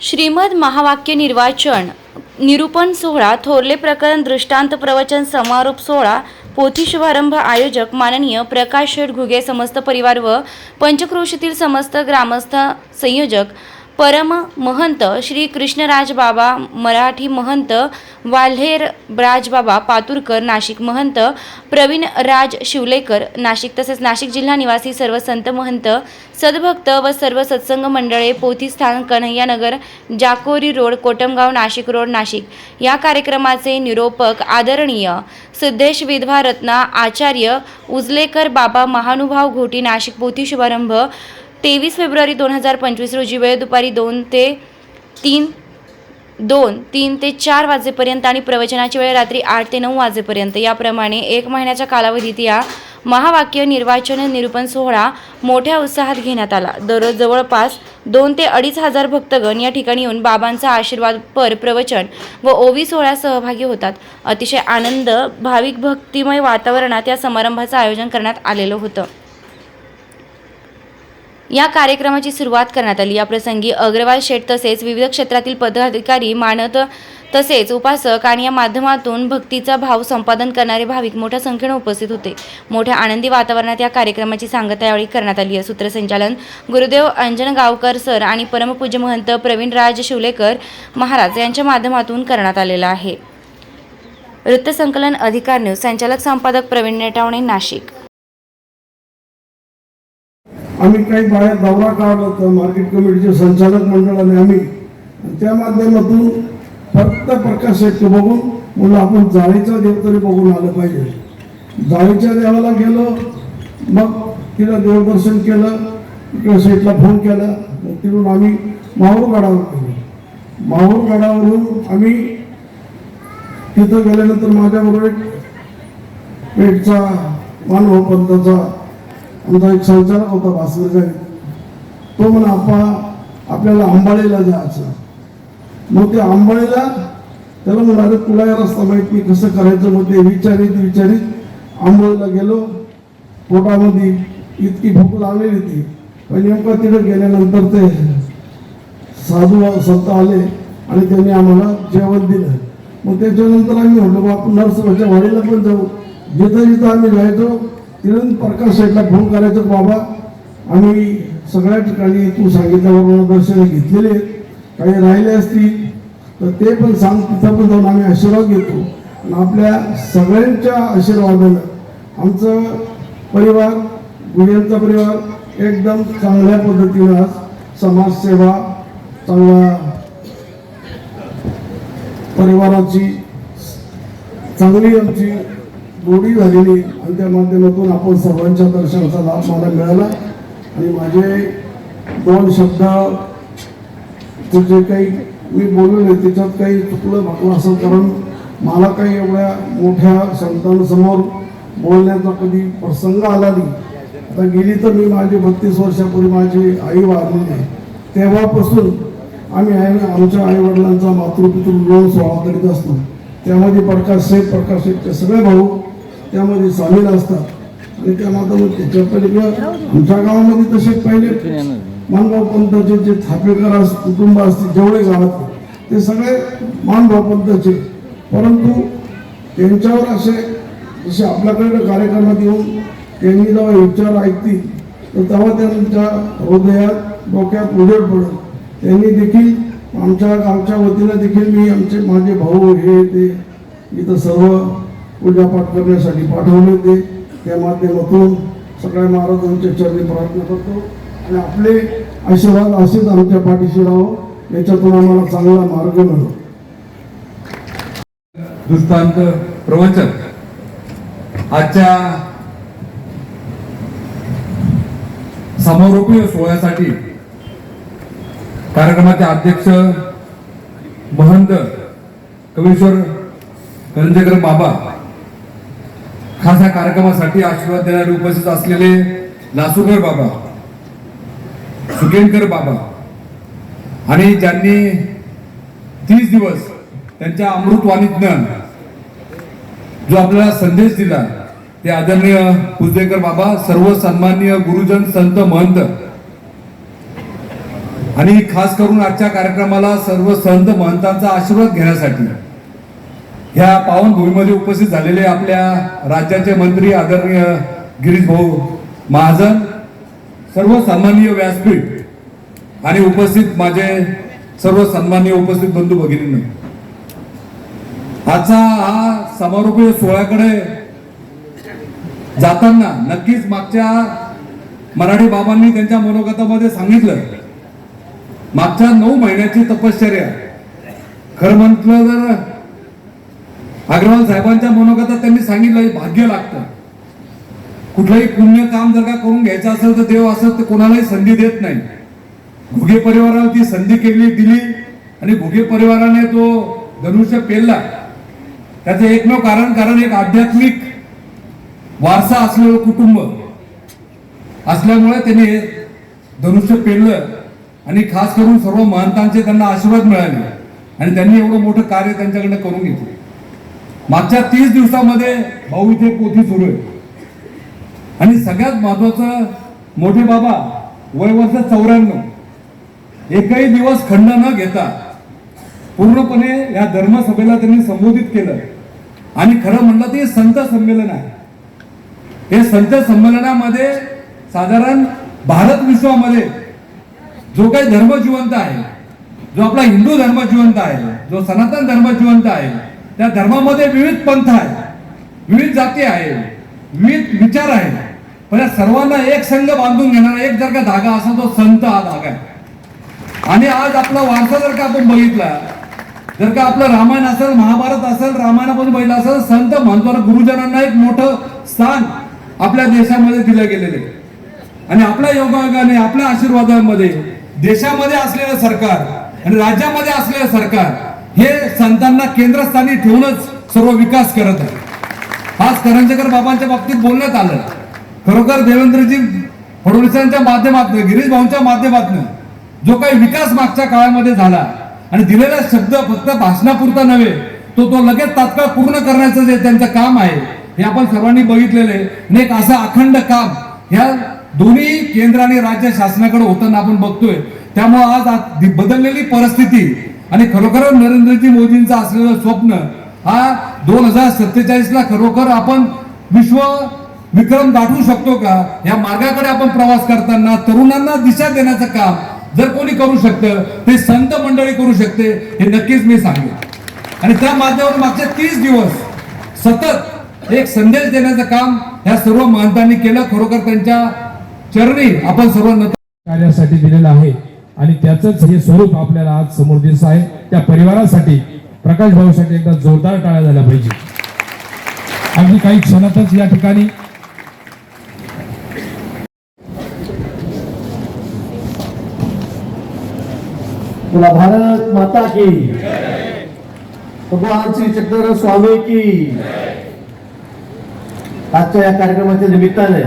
श्रीमद महावाक्य निर्वाचन निरूपण सोहळा थोरले प्रकरण दृष्टांत प्रवचन समारोप सोहळा पोथी शुभारंभ आयोजक माननीय प्रकाश शेठ घुगे समस्त परिवार व पंचक्रोशीतील समस्त ग्रामस्थ संयोजक परम महंत श्री कृष्णराज बाबा मराठी महंत वाल्हेर राजबाबा पातुरकर नाशिक महंत प्रवीण राज शिवलेकर नाशिक तसेच नाशिक जिल्हा निवासी सर्व संत महंत सद्भक्त व सर्व सत्संग मंडळे पोथीस्थान कन्हैयानगर जाकोरी रोड कोटमगाव नाशिक रोड नाशिक. या कार्यक्रमाचे निरोपक आदरणीय सिद्धेश विधवा रत्ना आचार्य उजलेकर बाबा महानुभाव घोटी नाशिक पोथी शुभारंभ तेवीस फेब्रुवारी दोन हजार पंचवीस रोजी वेळ दुपारी दोन ते तीन दोन तीन ते चार वाजेपर्यंत आणि प्रवचनाची वेळ रात्री आठ ते नऊ वाजेपर्यंत. याप्रमाणे एक महिन्याच्या कालावधीत या महावाक्य निर्वाचन निरूपण सोहळा मोठ्या उत्साहात घेण्यात आला. दररोज जवळपास दोन ते अडीच हजार भक्तगण या ठिकाणी येऊन बाबांचा आशीर्वाद पर प्रवचन व ओवी सोहळ्यात सहभागी होतात. अतिशय आनंद भाविक भक्तिमय वातावरणात या समारंभाचं आयोजन करण्यात आलेलं होतं. या कार्यक्रमाची सुरुवात करण्यात आली. या प्रसंगी अग्रवाल शेठ तसेच विविध क्षेत्रातील पदाधिकारी मानत तसेच उपासक आणि या माध्यमातून भक्तीचा भाव संपादन करणारे भाविक मोठ्या संख्येने उपस्थित होते. मोठ्या आनंदी वातावरणात या कार्यक्रमाची सांगता यावेळी करण्यात आली आहे. सूत्रसंचालन गुरुदेव अंजन गावकर सर आणि परमपूज्य महंत प्रवीण राज शिवलेकर महाराज यांच्या माध्यमातून करण्यात आलेला आहे. वृत्तसंकलन अधिकार न्यूज संचालक संपादक प्रवीण नेटावणे नाशिक. आम्ही काही बाहेर दौरा काढला होता मार्केट कमिटीचे संचालक मंडळाने आम्ही. त्या माध्यमातून फक्त प्रकाश शेट्टी बघून म्हणून आपण जाळीचा देव तरी बघून आलं पाहिजे. जाळीच्या देवाला गेलो मग तिला देवदर्शन केलं इकडे शेठला फोन केला तिथून आम्ही माहूर गडावर गेलो. माहूर गडावरून आम्ही तिथं गेल्यानंतर माझ्याबरोबर एक पेठचा मानव पंथाचा आमचा एक संचालक होता भास्कर तो म्हणा आपा आपल्याला आंबाळीला जायचं. मग ते आंबाळीला त्याला म्हणाले तुला या रस्ता माहीत नाही कसं करायचं? मग ते विचारित विचारित आंबोळीला गेलो. पोटामध्ये इतकी भूक लागलेली ती पण नेमकं तिकडे गेल्यानंतर ते साधू संत आले आणि त्यांनी आम्हाला जेवण दिलं. मग त्याच्यानंतर आम्ही म्हटलं बा नरसोबाच्या वाडीला पण जाऊ. जिथं जिथं आम्ही जायचो तिथून प्रकाश साईडला फोन करायचो बाबा? आम्ही सगळ्या ठिकाणी तू सांगितल्याबरोबर दर्शन घेतलेले आहेत. काही राहिले असतील तर ते पण सांग तिथं पण जाऊन आम्ही आशीर्वाद घेतो. आणि आपल्या सगळ्यांच्या आशीर्वादानं आमचं परिवार गुडियांचा परिवार एकदम चांगल्या पद्धतीनं आज समाजसेवा चांगला परिवाराची चांगली आमची गोडी झालेली आणि त्या माध्यमातून आपण सर्वांच्या दर्शनाचा लाभ मला मिळाला. आणि माझे दोन शब्द ते जे काही मी बोलले त्याच्यात काही चुकलं भागलं असं कारण मला काही एवढ्या मोठ्या संतांसमोर बोलण्याचा कधी प्रसंग आला नाही. आता गेली तर मी माझी बत्तीस वर्षापूर्वी माझी आई वारली आहे तेव्हापासून आम्ही आहे आमच्या आईवडिलांचा मातृपितृ लोन सोहळा करीत असतो. त्यामध्ये प्रकाश शेठ प्रकाश शेठचे सगळे भाऊ त्यामध्ये सामील असतात. आणि त्या माध्यमात त्याच्या पलीकडं आमच्या गावामध्ये तसे पहिले मानगाव पंथाचे जे थापेकर अस कुटुंब असतील जेवढे गावात ते सगळे मानगाव पंथाचे परंतु त्यांच्यावर असे जसे आपल्याकडे कार्यक्रमात येऊन त्यांनी जेव्हा विचार ऐकतील तर तेव्हा त्यांच्या हृदयात डोक्यात उजेड पडेल त्यांनी देखील आमच्या गावच्या वतीनं देखील मी आमचे माझे भाऊ हे ते इथं सर्व पूजापाठ करण्यासाठी पाठवले होते. त्या माध्यमातून सगळ्या महाराजांच्या चरणी प्रार्थना करतो. आणि आपले आशीर्वाद असेच आमच्या पाठीशी राहो. याच्यातून आम्हाला चांगला मार्ग मिळतो दृष्टांत प्रवचन. आजच्या समारोपीय सोहळ्यासाठी कार्यक्रमाचे अध्यक्ष महंत कवीश्वर करंजेकर बाबा खास या कार्यक्रमासाठी आशीर्वाद देणारे उपस्थित असलेले लासूकर बाबा सुकेनकर बाबा आणि ज्यांनी तीस दिवस त्यांच्या अमृतवाणीतनं जो आपल्याला संदेश दिला ते आदरणीय पुजदेकर बाबा सर्व सन्माननीय गुरुजन संत महंत आणि खास करून आजच्या कार्यक्रमाला सर्व संत महंतांचा आशीर्वाद घेण्यासाठी ह्या पावनभूमीमध्ये उपस्थित झालेले आपल्या राज्याचे मंत्री आदरणीय गिरीश भाऊ महाजन सर्व सन्माननीय व्यासपीठ आणि उपस्थित माझे सर्व सन्माननीय उपस्थित बंधू भगिनींनो आजचा हा समारोपीय सोहळ्याकडे जाताना नक्कीच मागच्या मराठी बाबांनी त्यांच्या मनोगतामध्ये सांगितलं मागच्या नऊ महिन्याची तपश्चर्या. खरं म्हटलं तर अग्रवाल साहेबांच्या मनोगतात त्यांनी सांगितलं भाग्य लागतं. कुठलंही पुण्य काम जर का करून घ्यायचं असेल तर देव असं तर कोणालाही संधी देत नाही. घुगे परिवाराला ती संधी केली दिली आणि घुगे परिवाराने तो धनुष्य पेलला. त्याचं एकमेव कारण कारण एक आध्यात्मिक वारसा असलेलं कुटुंब. असल्यामुळे त्यांनी धनुष्य पेललं आणि खास करून सर्व महंतांचे त्यांना आशीर्वाद मिळाले. आणि त्यांनी एवढं मोठं कार्य त्यांच्याकडनं करून घेतलं. मागच्या तीस दिवसामध्ये भाऊ इथे पोथी सुरू आहे. आणि सगळ्यात महत्वाचं मोठे बाबा वय वर्ष चौऱ्याण्णव. एकही दिवस खंड न घेता पूर्णपणे या धर्मसभेला त्यांनी संबोधित केलं. आणि खरं म्हणलं ते संत संमेलन आहे. हे संत संमेलनामध्ये साधारण भारत विश्वामध्ये जो काही धर्म जिवंत आहे जो आपला हिंदू धर्म जिवंत आहे जो सनातन धर्म जिवंत आहे त्या धर्मामध्ये विविध पंथ आहे विविध जाती आहे विविध विचार आहे पण या सर्वांना एक संघ बांधून घेणारा एक जर का धागा असा तो संत हा धागा आहे. आणि आज आपला वारसा जर का आपण बघितला जर का आपलं रामायण असेल महाभारत असेल रामायणापासून बघितलं असेल संत म्हणतो गुरुजनांना एक मोठं स्थान आपल्या देशामध्ये दिलं गेलेलं आहे. आणि आपल्या योगायोगाने आपल्या आशीर्वादामध्ये देशामध्ये असलेलं सरकार आणि राज्यामध्ये असलेलं सरकार हे संतांना केंद्रस्थानी ठेवूनच सर्व विकास करत आहे. आज करंजकर बाबांच्या बाबतीत बोलण्यात आलं. खरोखर देवेंद्रजी फडणवीसांच्या माध्यमातून गिरीश भाऊंच्या माध्यमातून जो काही विकास मागच्या काळामध्ये झाला आणि दिलेला शब्द फक्त भाषणापुरता नव्हे तो तो लगेच तात्काळ पूर्ण करण्याचं जे त्यांचं काम आहे हे आपण सर्वांनी बघितलेलं आहे. आणि एक असं अखंड काम ह्या दोन्ही केंद्र आणि राज्य शासनाकडे होताना आपण बघतोय. त्यामुळे आज बदललेली परिस्थिती आणि खरोखर नरेंद्रजी मोदींचं असलेलं स्वप्न हा दोन हजार सत्तेचाळीस ला खरोखर आपण विश्व विक्रम गाठवू शकतो का? या मार्गाकडे आपण प्रवास करताना तरुणांना दिशा देण्याचं काम जर कोणी करू शकतं ते संत मंडळी करू शकते हे नक्कीच मी सांगेन. आणि त्या माध्यमातून मागचे तीस दिवस सतत एक संदेश देण्याचं काम या सर्व महंतांनी केलं. खरोखर त्यांच्या चरणी आपण सर्व कार्यासाठी दिलेलं आहे. आणि त्याचंच हे स्वरूप आपल्याला आज समोर दिसत आहे. त्या परिवारासाठी प्रकाश भाऊसाठी एकदा जोरदार टाळ्या झाल्या पाहिजे. अगदी काही क्षणातच या ठिकाणी तुला भारत माता की. भगवान श्री चक्र स्वामी की. आजच्या या कार्यक्रमाच्या निमित्ताने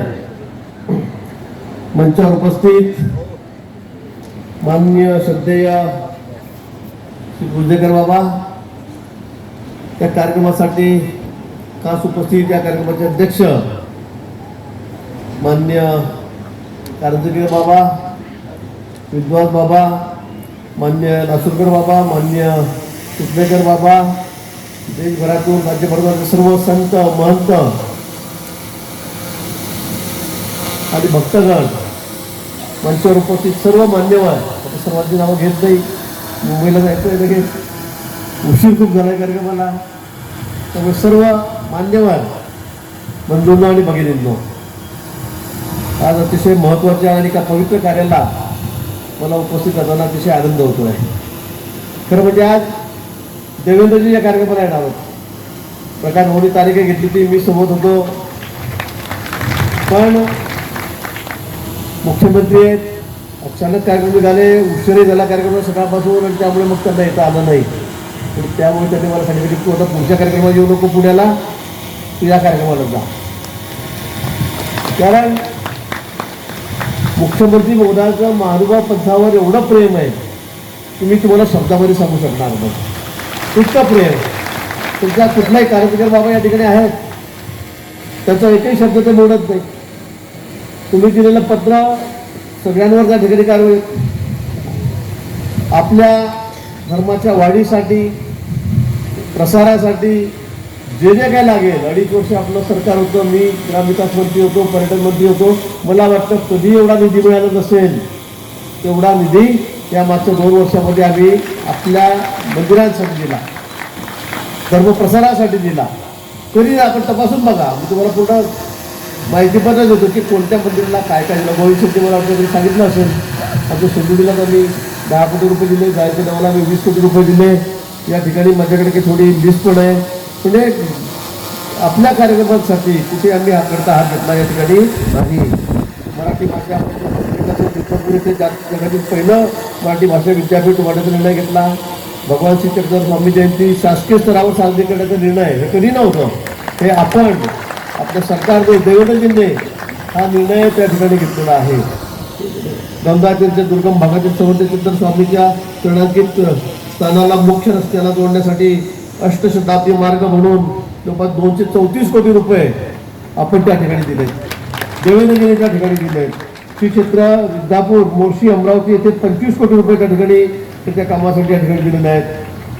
मंचावर उपस्थित माननीय श्रद्धेय श्री गुजदेकर बाबा त्या कार्यक्रमासाठी खास उपस्थित या कार्यक्रमाचे अध्यक्ष मान्य कारंजगीर बाबा विद्वास बाबा मान्य नासूरकर बाबा मान्य कृष्णेकर बाबा देशभरातून राज्यभरातून सर्व संत महंत आणि भक्तगण मंचावर उपस्थित सर्व मान्यवर आता सर्वांची नावं घेत नाही. मुंबईला जायचं आहे लगेच. उशीर खूप झाला कार्यक्रमाला. त्यामुळे सर्व मान्यवर बंधूंना आणि भगिनींनो आज अतिशय महत्त्वाच्या आणि एका पवित्र कार्याला मला उपस्थित करताना अतिशय आनंद होतो आहे खरं म्हणजे आज देवेंद्रजी या कार्यक्रमाला येणार होत प्रकाश मोठी तारीख घेतली ती मी सोबत होतो. पण मुख्यमंत्री आहेत. अचानक कार्यक्रम झाले उशिरही झाला कार्यक्रम सकाळपासून आणि त्यामुळे मग त्यांना येता आलं नाही. पण त्यामुळे त्यांनी मला सांगितलं की तू आता पुढच्या कार्यक्रमात येऊ नको पुण्याला. तू या कार्यक्रमाला जा. कारण मुख्यमंत्री मोदाचं महानुभाव पंथावर एवढं प्रेम आहे की मी तुम्हाला शब्दामध्ये सांगू शकणार नाही. इतकं प्रेम. तुमचा कुठलाही कार्यक्रम बाबा या ठिकाणी आहेत. त्याचा एकही शब्द ते मोडत नाही. तुम्ही दिलेलं पत्र सगळ्यांवर त्या ठिकाणी कारवाई. आपल्या धर्माच्या वाढीसाठी प्रसारासाठी जे जे काय लागेल अडीच वर्ष आपलं सरकार होतं मी ग्रामविकास मंत्री होतो पर्यटन मंत्री होतो मला वाटतं कधी एवढा निधी मिळाला नसेल तेवढा निधी या मागच्या दोन वर्षामध्ये आम्ही आपल्या मंदिरांसाठी दिला धर्मप्रसारासाठी दिला. तरी आपण तपासून बघा मी तुम्हाला पूर्ण माहिती पण देतो की कोणत्या पद्धतीला काय काय दिलं गोविंद शेट्टी मला वाटतं तरी सांगितलं असेल. आमच्या शेंदुरीला तर मी दहा कोटी रुपये दिले जायच्या नावाला मी वीस कोटी रुपये दिले. या ठिकाणी माझ्याकडे काही थोडी लिस्ट पण आहे. म्हणजे आपल्या कार्यक्रमांसाठी कुठे आम्ही हाकडता हात घेतला या ठिकाणी? नाही. मराठी भाषा आपण जगातील पहिलं मराठी भाषा विद्यापीठ उभारण्याचा निर्णय घेतला. भगवान श्री चक्रधर स्वामी जयंती शासकीय स्तरावर साजरी करण्याचा निर्णय हे कधी नव्हतं. हे आपण आपल्या सरकारने देवेंद्रजींनी हा निर्णय त्या ठिकाणी घेतलेला आहे. गंगातीरच्या दुर्गम भागातील समर्थचिंतन स्वामीच्या चरणांकित स्थानाला मुख्य रस्त्याला जोडण्यासाठी अष्टशताब्दी मार्ग म्हणून जवळपास दोनशे चौतीस कोटी रुपये आपण त्या ठिकाणी दिले. देवेंद्रजींनी त्या ठिकाणी दिले. श्री क्षेत्र विद्यापूर मोर्शी अमरावती येथे पंचवीस कोटी रुपये त्या ठिकाणी त्या कामासाठी या ठिकाणी दिलेले आहेत.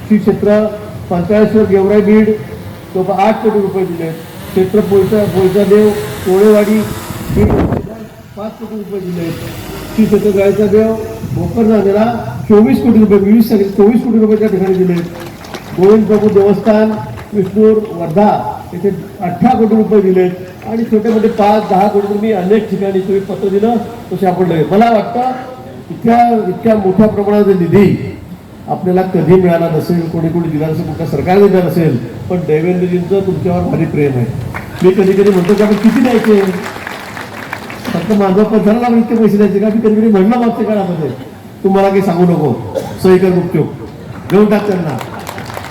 श्री क्षेत्र पंचाळेश्वर गेवराई बीड जवळपास आठ कोटी रुपये दिले आहेत. क्षेत्र पोळचा पोयचा देव कोळेवाडी हे पाच कोटी रुपये दिले श्री क्षेत्र गायचा देव भोकर जाणेला चोवीस कोटी रुपये वीस चोवीस कोटी रुपये त्या ठिकाणी दिले गोविंद प्रभू देवस्थान विष्णूर वर्धा येथे अठरा कोटी रुपये दिले आणि छोटे मोठे पाच दहा कोटी रुपये अनेक ठिकाणी तुम्ही पत्र दिलं तसे आपण मला वाटतं इतक्या इतक्या मोठ्या प्रमाणात निधी आपल्याला कधी मिळाला नसेल कोणी कोणी दिला नसेल कुठल्या सरकारने दिला नसेल पण देवेंद्रजींचं तुमच्यावर भारी प्रेम आहे. मी कधी कधी म्हणतो की आपण किती द्यायचे? फक्त माझं पथराला इतके पैसे द्यायचे का? मी कधी कधी म्हणलं मागच्या काळामध्ये तुम्हाला काही सांगू नको. सही कर उपयोग देऊन टाक त्यांना.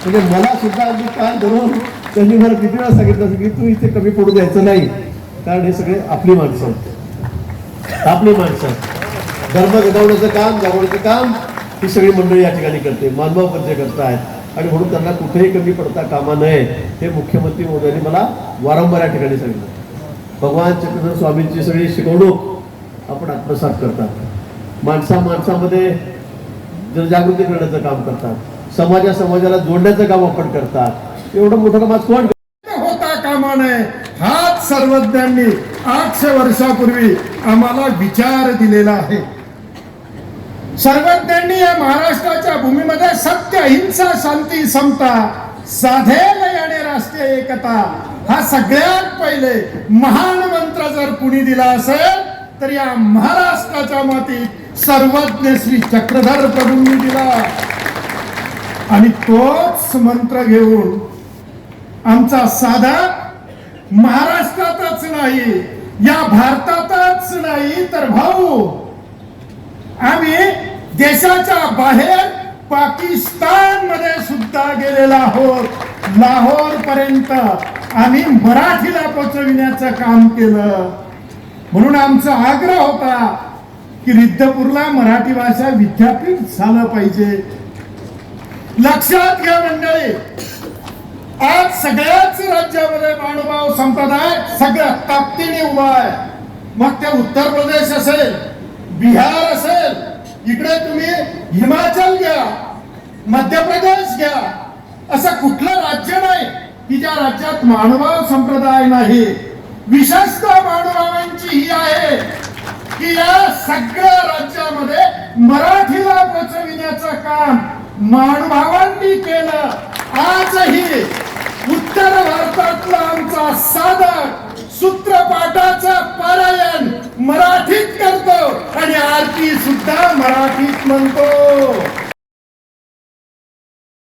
म्हणजे मला सुद्धा अगदी काल धरून त्यांनी मला किती वेळा सांगितलं असं की तू इथे कमी पडू द्यायचं नाही. कारण हे सगळे आपली माणसं आहेत. आपली माणसं धर्म घडवण्याचं काम जगवण्याचं काम ही सगळी मंडळी या ठिकाणी करते मानभाव पंच करतायत. आणि म्हणून त्यांना कुठेही कमी पडता कामा नये हे मुख्यमंत्री मोदयांनी मला वारंवार या ठिकाणी सांगितलं. भगवान चक्रधर स्वामींची सगळी शिकवणूक आपण आत्मसात करतात. माणसा माणसामध्ये जनजागृती करण्याचं काम करतात. समाजा समाजाला जोडण्याचं काम आपण करतात. एवढं मोठं काम आज कोण होता कामा नये. हाच सर्वज्ञांनी आठशे वर्षापूर्वी आम्हाला विचार दिलेला आहे. सर्वज्ञांनी या महाराष्ट्राच्या भूमीमध्ये सत्य अहिंसा शांती समता साधेल आणि राष्ट्रीय एकता हा सगळ्यात पहिले महान मंत्र जर कुणी दिला असेल तर या महाराष्ट्राच्या मातीत सर्वज्ञ श्री चक्रधर प्रभूंनी दिला. आणि तोच मंत्र घेऊन आमचा साधा महाराष्ट्रातच नाही या भारतातच नाही तर भाऊ आम्ही देशाच्या बाहेर पाकिस्तानमध्ये सुद्धा गेलेला आहोत. लाहोर पर्यंत आम्ही मराठीला पोचविण्याचं काम केलं. म्हणून आमचा आग्रह होता की रिद्धपूरला मराठी भाषा विद्यापीठ झालं पाहिजे. लक्षात घ्या मंडळी आज सगळ्याच राज्यामध्ये माणुभाव संप्रदाय सगळ्या ताकदीने उभा आहे. मग ते उत्तर प्रदेश असेल बिहार असेल इकडे तुम्ही हिमाचल घ्या मध्य प्रदेश घ्या. असं कुठलं राज्य नाही की ज्या राज्यात मानवा संप्रदाय नाही. विशेषतः मानभावांची ही आहे की या सगळ्या राज्यामध्ये मराठीला पोचविण्याचं काम मानभावांनी केलं. आजही उत्तर भारतातला आमचा साधक सूत्रपाठाचं पारायण मराठीत करतो आणि आरती सुद्धा मराठीत म्हणतो.